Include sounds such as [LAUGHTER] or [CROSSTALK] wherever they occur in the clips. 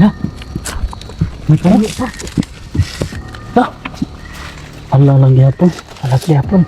Na. May karami pa. Ah. Ala lang yapon. Ala yapon.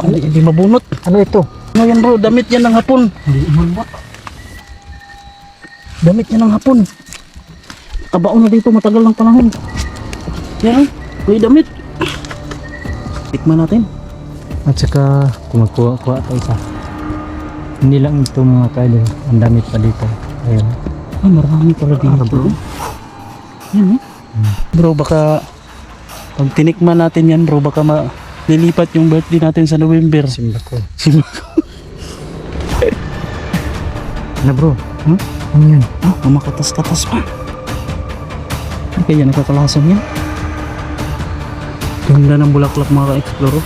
Hindi, hindi mabunot. Ano ito? Ano yan bro? Damit yan ng hapon. Hindi man Damit yan ng hapon. Kabaon na dito matagal ng panahon. Yan. May damit. Tikman natin. At saka kumakuha-kuha tayo isa. Hindi lang ito mga kaidol. Ang damit pa dito. Ayun. Ah, marami pala dito. bro. Yan eh. Bro, baka pag tinikman natin yan bro, baka ma lilipat yung birthday natin sa November. Simba ko. Simba ko. Na bro. Hmm? Ano yan? Ah, kumakatas-katas pa. Hindi kaya nakakalasan yan. Ganda ng bulaklak mga ka-explore.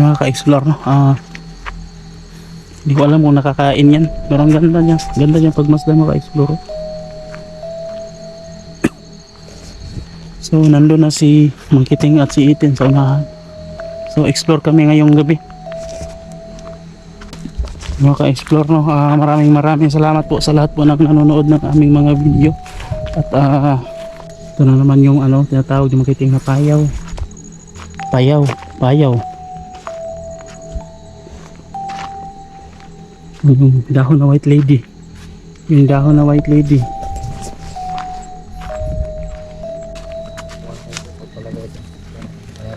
Mga ka-explore, no? Ah, hindi ko alam kung nakakain yan. Pero ang ganda niya. Ganda niya pagmasdan mga ka-explore. [COUGHS] So, nandun na si Mangkiting at si Itin sa unahan. So, explore kami ngayong gabi. Mga ka-explore, no? Ah, maraming maraming salamat po sa lahat po ng nanonood ng aming mga video. At ah, ito na naman yung ano, tinatawag yung Mangkiting na payaw. Payaw, payaw. Yung dahon na white lady. Yung dahon na white lady.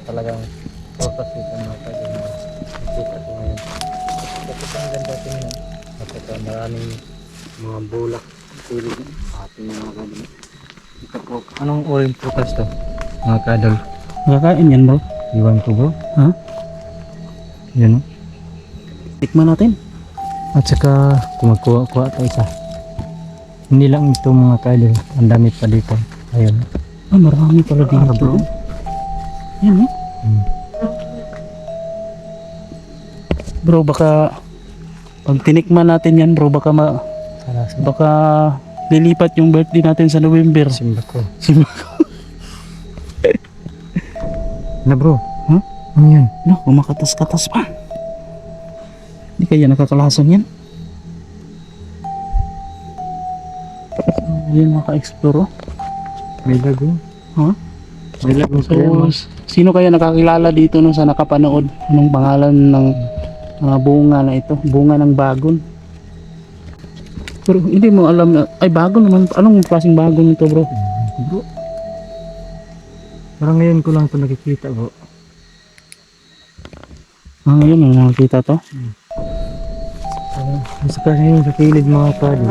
Talagang focus dito mga kaidol. Nakikita ko ngayon. Kasi ang ganda tingnan. Saka maraming mga bulak. Tulog. Ating mga kaidol. Ito po. Anong orange prutas to? Mga kaidol. Nakakain yan bro. Iwan ko bro. Ha? Yan o. Tikman natin. At saka kumakuha-kuha tayo isa. Hindi lang ito mga kaidol. Ang damit pa dito. Ayun. Ah, marami pala dito. Ah, bro. Yan eh. Hmm. Bro, baka pag tinikman natin yan bro, baka ma, Sarasa. baka lilipat yung birthday natin sa November. Simba ko. Simba ko. Na bro. Huh? Ano yan? No, kumakatas-katas pa. Hindi kaya nakakalasan yan. Yan mga ka-explore. oh. May lago. Ha? May lago So, kaya mas. sino kaya nakakilala dito no sa nakapanood? Anong pangalan ng mga bunga na ito? Bunga ng bagon. Pero hindi mo alam, na- ay bagon naman. Anong klaseng bagon ito bro? Bro. Parang ngayon ko lang ito nakikita bro. Ah, ngayon may nakakita to. Uh, saka ngayon sa kilid mga kadi.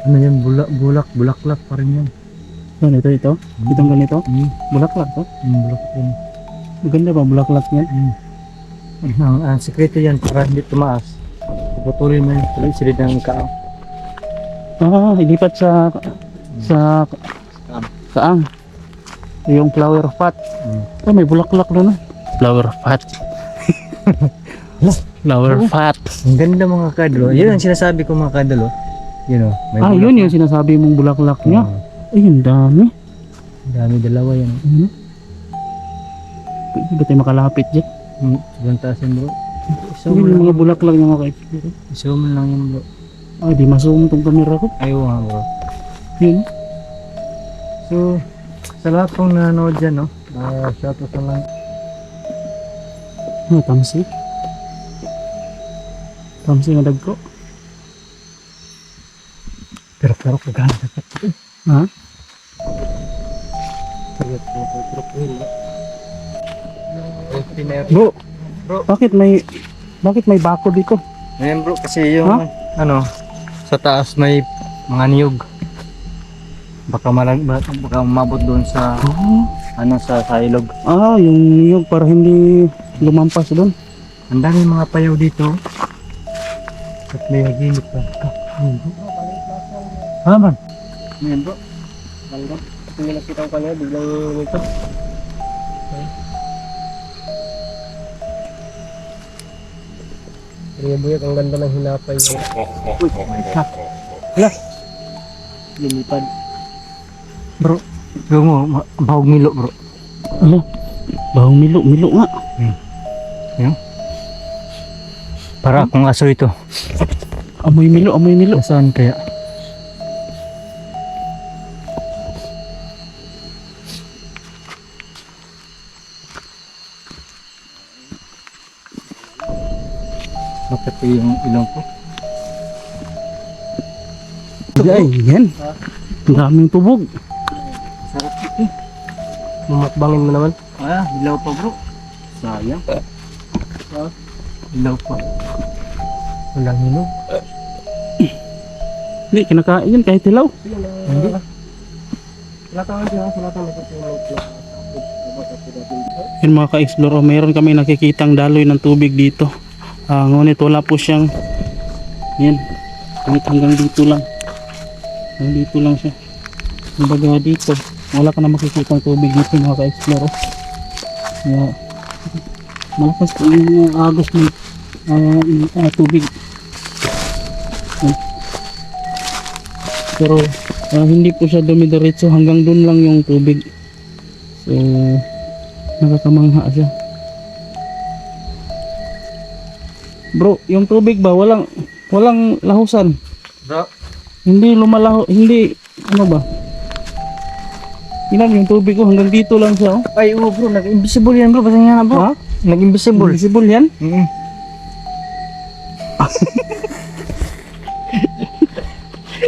Ano yan? Bulak, bulak, bulaklak pa rin yan. Yan, ito, ito. Itong ganito. Hmm. Bulaklak to. Hmm, bulak yan. Maganda ba bulaklak niyan? Hmm. Ang, ang sekreto yan para hindi tumaas. Puputulin mo yung tuloy silid ng kaa. Ah, ilipat sa sa Kaang. kaang. Yung flower pot. Hmm. Oh, may bulaklak doon. ah. Flower pot. [LAUGHS] flower pot. Ang ganda mga kadlo. Yun ang sinasabi ko mga kadlo. Yun o. May Ah, yun na. yung sinasabi mong bulaklak niya. Oo. Ayun, dami. Ang dami dalawa yan. Ano? Pwede ba tayo makalapit dyan? Hmm. Sobrang taas yan bro. Isaw mo Yun yung lang. mga bulaklak niya mga kaibigan. Isaw mo lang yan bro. Ay, di masung tong camera ko. Ayaw nga bro. Yun. So, sa lahat pong nanonood dyan, no? Uh, shout out sa lang. Ano, tamsi? Tamsi nga dagko. Pero pero kagana sa Ha? Bro, Bro. bakit may bakit may bako dito? Ngayon bro, kasi yung Ha? ano, sa taas may mga niyog. Baka malag baka, baka umabot doon sa Oh. ano sa sa ilog. Ah, yung niyog para hindi lumampas doon. Ang dami mga payaw dito. At may nagilip pa. Bro. Ha man? Bro. Bangga. Ito yung nakita ko kanina, biglang ito. Buyag, ang ganda ng hinapay niya. Uy, ha. Hala. Lumipad. Bro, bro mo, bahog milo bro. Ano? Bahong milo, milo nga. Para akong aso ito. Amoy milo, amoy milo. Saan kaya? Bakit yung ilong ko? Ay, yan. Ang daming tubog. Sarap ito. Mamakbangin mo naman. Ah, hilaw pa bro. Sayang. Ah, hilaw pa. Walang hinog. Hindi, kinakain yan kahit hilaw. Hindi. Ko dyan, sulatan ko Yun mga ka-explore, oh, mayroon kami nakikitang daloy ng tubig dito. Ah, ngunit wala po siyang yan. Kahit hanggang dito lang. Hanggang dito lang siya. Kumbaga dito, wala ka na makikitang tubig dito mga ka-explore. oh. Kaya, malakas po yung uh, agos ng ah, yung, ah, tubig. Yan. Pero ah, hindi po siya dumidiretso hanggang doon lang yung tubig. So, nakakamangha siya. Bro, yung tubig ba walang walang lahusan. Bro, Hindi lumalaho, hindi ano ba? Ilan yung tubig ko hanggang dito lang siya. Oh. ay oo bro, nag-invisible yan bro. Basta nga na bro. Ha? Nag-invisible. Visible yan? Mm [LAUGHS]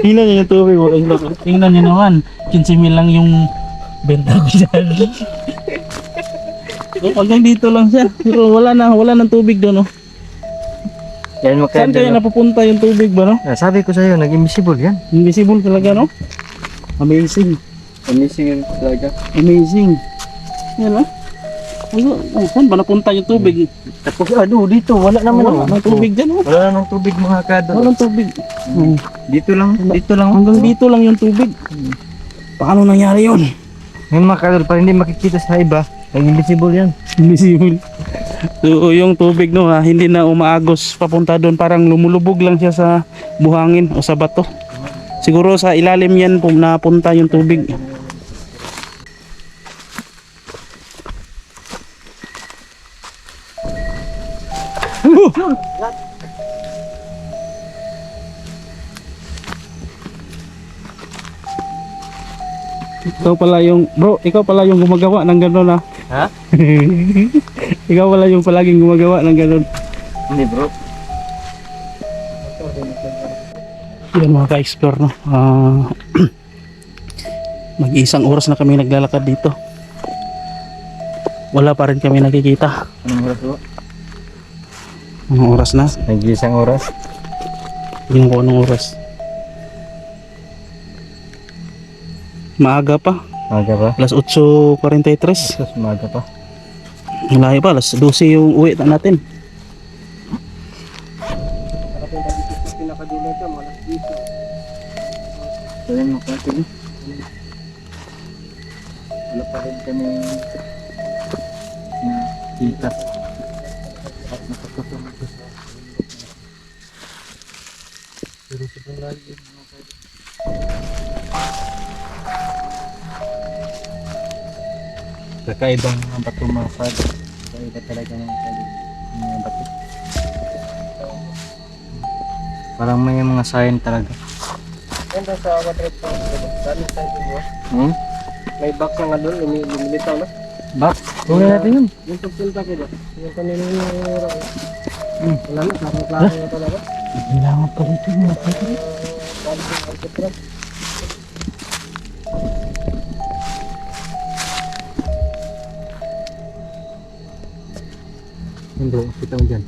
Tingnan niyo yung tubig mo. Tingnan niyo naman. 15 mil lang yung benta ko dyan. so, hanggang dito lang siya. Pero wala na, wala nang tubig doon. Oh. Yan mo Saan kaya napupunta yung tubig ba? No? Ah, sabi ko sa'yo, nag-invisible yan. Invisible talaga, no? Amazing. Amazing yan talaga. Amazing. Yan, ah. Ano, oh, saan ba napunta yung tubig? Tapos ano, dito, wala naman. Wala nang tubig dyan, oh. Wala nang tubig mga kado. Walang tubig. Oh. Dito lang, dito lang. Hanggang dito lang yung tubig. Paano nangyari yun? Ngayon mga kadol, para hindi makikita sa iba, nag-invisible yan. Invisible. [LAUGHS] So, yung tubig no, ha, hindi na umaagos papunta doon. Parang lumulubog lang siya sa buhangin o sa bato. Siguro sa ilalim yan napunta yung tubig. Ikaw pala yung, bro, ikaw pala yung gumagawa ng gano'n ha. Ha? [LAUGHS] ikaw pala yung palaging gumagawa ng gano'n. Hindi bro. Yan mga ka-explore no. Ah, [CLEARS THROAT] mag-isang oras na kami naglalakad dito. Wala pa rin kami nakikita. Anong oras bro? Anong oras na? Nag-isang oras. Yung kung anong oras. Maaga pa. Maga pa. Alas 8.43. Sus, maga pa. Malayo pa. Alas 12 yung uwi na natin. So yan mga kadol. Wala pa rin kami na kita. Yun mga kadol. Kakaibang mga bato mga kadol. Kakaiba talaga mga. Yung Mga bato. Parang may mga sign talaga. Yan daw sa water pump. Dami tayo mo. Hmm? May box na nga doon, lumi- lumilitaw na. Bak, kunin natin yun. Yung pagpunta ko ba? Yung kanina yung Hmm. Wala na, parang klaro na talaga. Kailangan pa rito mga kapatid. Yun bro, kita mo dyan.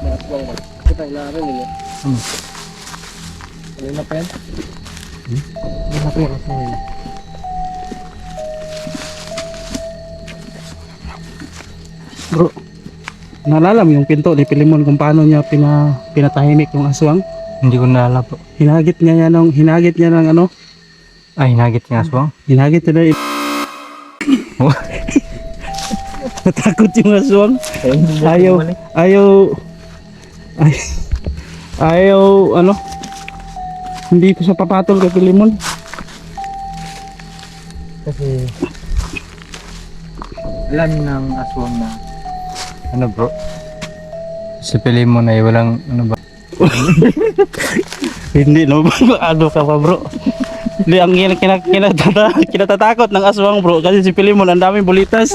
Mga tuwang ba? Kita ilaran nila. Ano? Kanina pa yan. Ano na pero sa yun? Bro, naalala mo yung pinto ni Pilimon kung paano niya pina, pinatahimik yung aswang? Hindi ko naalala po. Hinagit niya yan ng, hinagit niya ng ano? Ay, hinagit nga aswang. Hinagit niya ng [LAUGHS] Natakot yung aswang. Ayaw, ayaw, ay, ayaw, ano, hindi ko sa papatol kay Pilimon. Kasi alam ng aswang na ano bro si Pilimon ay walang ano ba [LAUGHS] Hindi no, ano ka pa bro. Hindi, ang kina, kina, kinatata, kinatatakot ng aswang bro kasi si Pilimon ang daming bulitas.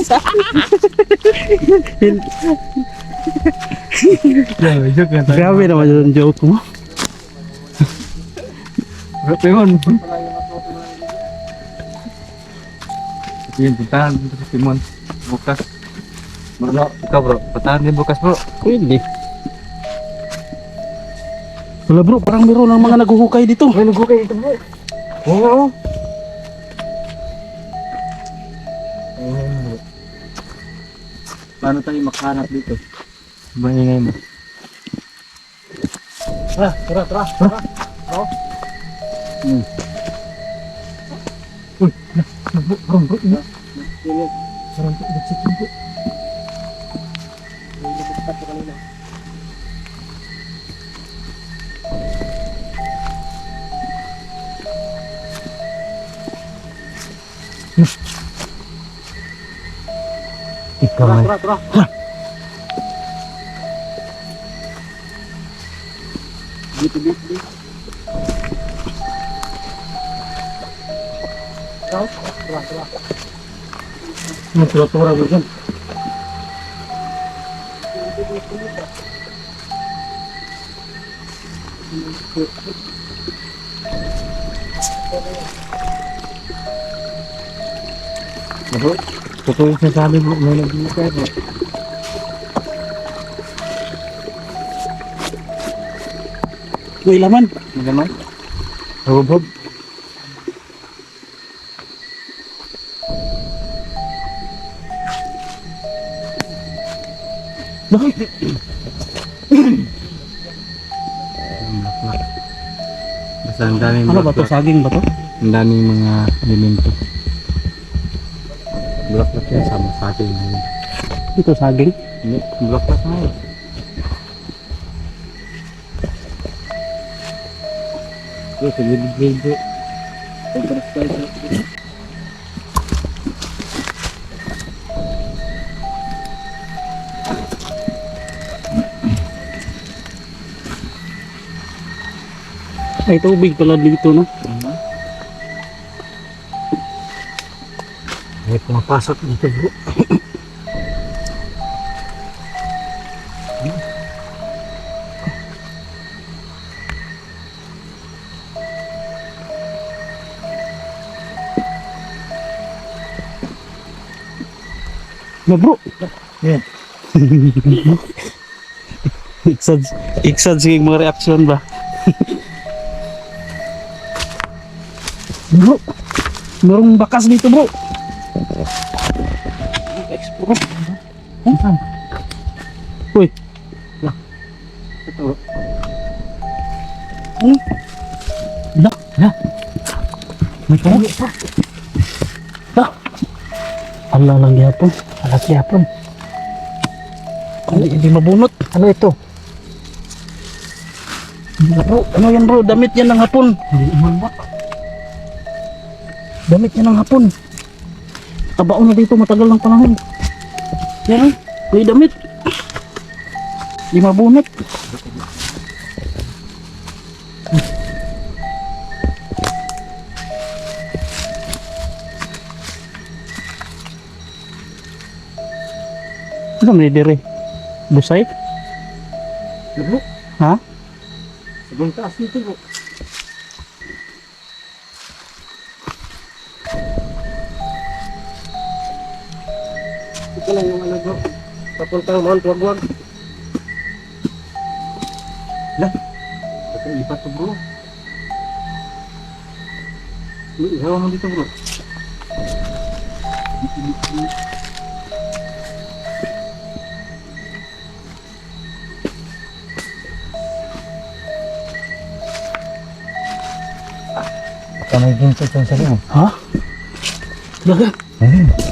Grabe, joke lang [LAUGHS] Grabe naman yung joke mo. Bro, Pilimon Yun, puntahan dito si Timon bukas Bro, ikaw bro, puntahan din bukas bro Pwede. Wala bro, parang meron ng mga naguhukay dito. May nagukay ito bro. Oo oh. Paano tayo makahanap dito? Maingay mo Tara, tara, tara. Tara. Bro. Hmm. Uy, na, na, bro, bro, bro. Yan, yan. Parang nagsikin bro. Tara, tara, tara. Dito, dito, dito. Tara, tara, tara. Tura-tura mo dyan. bro Totoo yung sinasabi bro, may nagbibigay bro May laman. Ano naman? Hubog Bakit? Basta ang daming Ano ba to? Saging ba to? Ang daming mga elemento. Bulaklak yan, sama sa akin. Ito saging. Hindi, bulaklak na yun. Bro, sa gilid-gilid bro. Pagparas tayo sa- May tubig pala dito no. May pumapasok dito bro. Na bro. Yan. Iksad, iksad sige mga reaksyon ba? bro, merong bakas dito bro. Expo. Huh? Uy, Ito. ano? Da, da. May tao. Da. Allah lang yapon. Alas yapon. Hindi, hindi mabunot. Ano ito? Bro, ano yan bro? Damit yan ng hapon. Hindi man ba? Damit yan ng hapon. Tabaon na dito matagal ng panahon. Yan, may damit. Di mabunot. Ano may dire? Busay? Bro, Ha? sobrang taas nito bro. Papuntang Mount Wagwag. Lah, ito ipat to bro. Ihaw mo dito bro. Baka may ginto dyan sa loob. Ha? Baga? Ayun.